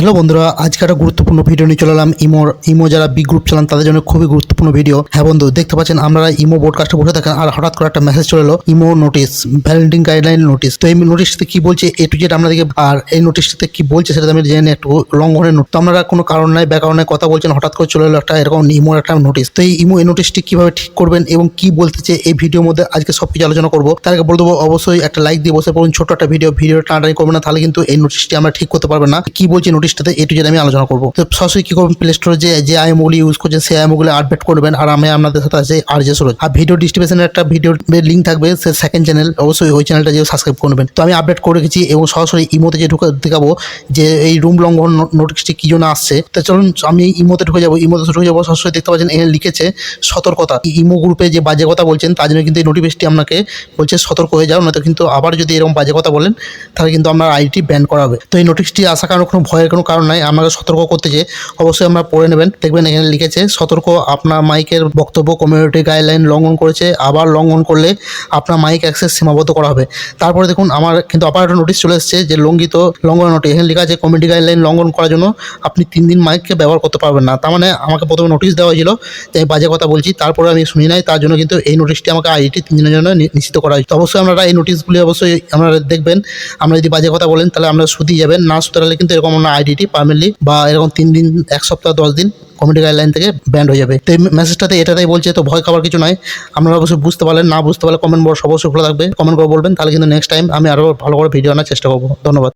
Hello বন্ধুরা, আজকে একটা গুরুত্বপূর্ণ ভিডিও নিয়ে চলে এলাম। ইমোর, ইমো যারা বিগ গ্রুপ চালান, তাদের জন্য খুবই গুরুত্বপূর্ণ ভিডিও হ্যাঁ বন্ধু, দেখতে পাচ্ছেন আমরা ইমো বোর্ডকাস্টে বসে থাকেন, আর হঠাৎ করে একটা মেসেজ চলে এলো, imo notice valentine guideline notice তো এই নোটিশটাতে কি বলছে এ টু জেড আপনাদেরকে আর এই নোটিশটাতে কি বলছে সেটা আমি জেনে একটু লঙ্ঘনের নোট তো আপনারা কোনো কারণ নাই ব্যাকরণে কথা বলছেন, হঠাৎ করে চলে এলো একটা এরকম ইমোর একটা নোটিস তো এই ইমো, এই নোটিশটি কীভাবে ঠিক করবেন এবং কি বলতেছে এই ভিডিওর মধ্যে আজকে সব কিছু আলোচনা করব। তার আগে বলে দেবো, অবশ্যই একটা লাইক দিয়ে বসে পড়ুন ছোট একটা ভিডিও ভিডিও টানাটানি করবেন না, তাহলে কিন্তু এই নোটিশটি আমরা ঠিক করতে পারবেন না। কি বলছে নোটিশটাতে এ টু জেড আমি আলোচনা করব। তো সরাসরি কি করবেন? প্লে স্টোরে যে যে আইএমওগুলি ইউজ করছেন, সেই আইএমওগুলো আপডেট করবেন আর আমি আপনাদের সাথে আছে আর যে সুরজ আর ভিডিও ডিস্ট্রিবিউশনের একটা ভিডিও লিঙ্ক থাকবে, সে সেকেন্ড চ্যানেল অবশ্যই ওই চ্যানেলটা যে সাবস্ক্রাইব করবেন তো আমি আপডেট করে রেখেছি এবং সরাসরি ইমোতে যে ঢুকে, দেখাবো যে এই রুম লঙ্ঘন নোটিশটি কি জন্য আসছে। তো চলুন, আমি ইমোতে ঢুকে যাব। ইমোতে ঢুকে যাব, সরাসরি দেখতে পাচ্ছেন, এখানে লিখেছে সতর্কতা। ইমো গ্রুপে যে বাজে কথা বলছেন, তার জন্য কিন্তু এই নোটিফিকেশনটি আপনাকে বলছে সতর্ক হয়ে যাও, নয়তো কিন্তু আবার যদি এরকম বাজে কথা বলেন, তাহলে কিন্তু আপনার আইডি ব্যান করা হবে। তো এই নোটিশটি আসার কারণে কোনো ভয়ের কোনো কারণ নাই, আপনাকে সতর্ক করতে যে অবশ্যই আমরা পড়ে নেবেন। দেখবেন এখানে লিখেছে, সতর্ক, আপনার মাইকের বক্তব্য কমিউনিটি গাইডলাইন লঙ্ঘন করেছে, আবার লঙ্ঘন করলে আপনার মাইক অ্যাক্সেস সীমাবদ্ধ করা হবে। তারপরে দেখুন, আমার কিন্তু একটা নোটিশ চলে এসেছে যে লঙ্ঘিত লঙ্ঘন নোটিশ এখানে লেখা আছে কমিউনিটি গাইডলাইন লঙ্ঘন করার জন্য আপনি তিন দিন মাইককে ব্যবহার করতে পারবেন না। তার মানে আমাকে প্রথমে নোটিশ দেওয়া হয়েছিল, যে আমি বাজে কথা বলছি, তারপরে আমি শুনি নাই, তার জন্য কিন্তু এই নোটিশটি আমাকে আইডি তিন দিনের জন্য নিশ্চিত করা হয়েছে। অবশ্যই আপনারা এই নোটিশগুলি অবশ্যই আপনারা দেখবেন। আমরা যদি বাজে কথা বলেন, তাহলে আমরা শুধু যাবেন, না সুতরালে কিন্তু এরকম আমরা আইডিটি পারমানেন্টলি বা এরকম তিন দিন, এক সপ্তাহ, দশ দিন কমিটি গাইডলাইন থেকে ব্যান্ড হয়ে যাবে। তো এই মেসেজটাতে এটাতেই বলছে, তো ভয় খাবার কিছু নাই আপনারা অবশ্যই বুঝতে পারলেন, না বুঝতে পারলে কমেন্ট বক্স অবশ্যই খোলা থাকবে। কমেন্ট করে বলবেন, তাহলে কিন্তু নেক্সট টাইম আমি আরও ভালো করে ভিডিও আনার চেষ্টা করব। ধন্যবাদ।